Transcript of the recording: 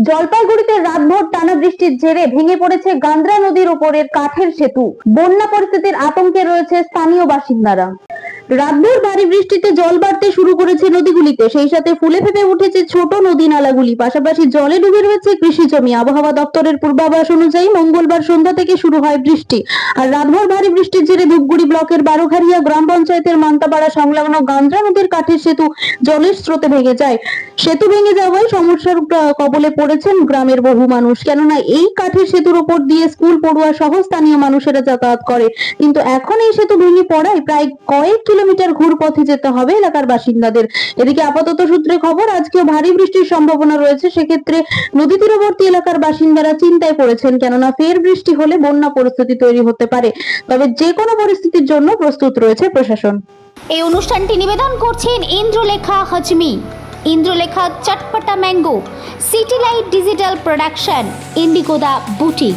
জলপাইগুড়িতে রাতভর টানা বৃষ্টির জেরে ভেঙে পড়েছে গান্দ্রা নদীর ওপরের কাঠের সেতু। বন্যা পরিস্থিতির আতঙ্কে রয়েছে স্থানীয় বাসিন্দারা। রাতভর ভারী বৃষ্টিতে জল বাড়তে শুরু করেছে নদীগুলিতে। সেই সাথে ফুলে ফেপে উঠেছে ছোট নদী নালাগুলি। পাশাপাশি জলে ডুবে রয়েছে কৃষি জমি। আবহাওয়া দপ্তরের পূর্বাভাস অনুযায়ী মঙ্গলবার সন্ধ্যা থেকে শুরু হয় বৃষ্টি। আর রাতভর ভারী বৃষ্টির জেরে ধূপগুড়ি ব্লকের বারোঘারিয়া গ্রাম পঞ্চায়েতের মান্তাপাড়া সংলগ্ন গান্দ্রা নদীর কাঠের সেতু জলের স্রোতে ভেঙে যায়। সেতু ভেঙে যাওয়ায় সমস্যার কবলে পড়েছেন গ্রামের বহু মানুষ। কেননা এই কাঠের সেতুর উপর দিয়ে স্কুল, পড়ুয়া সহ স্থানীয় মানুষেরা যাতায়াত করে। কিন্তু এখন এই সেতু ভেঙে পড়ায় প্রায় কয়েক কিলোমিটার ঘুরপথে যেতে হবে এলাকার বাসিন্দাদের। এদিকে আপাতত সূত্রে খবর, আজকেও ভারী বৃষ্টির সম্ভাবনা রয়েছে। সেক্ষেত্রে নদী তীরবর্তী এলাকার বাসিন্দারা চিন্তায় পড়েছেন, কেননা ফের বৃষ্টি হলে বন্যা পরিস্থিতি তৈরি হতে পারে। তবে যে কোনো পরিস্থিতির জন্য প্রস্তুত রয়েছে প্রশাসন। এই অনুষ্ঠানটি নিবেদন করছেন Indralekha হজমি। Indralekha চটপটা mango city light digital production, ইন্ডিগোদা boutique.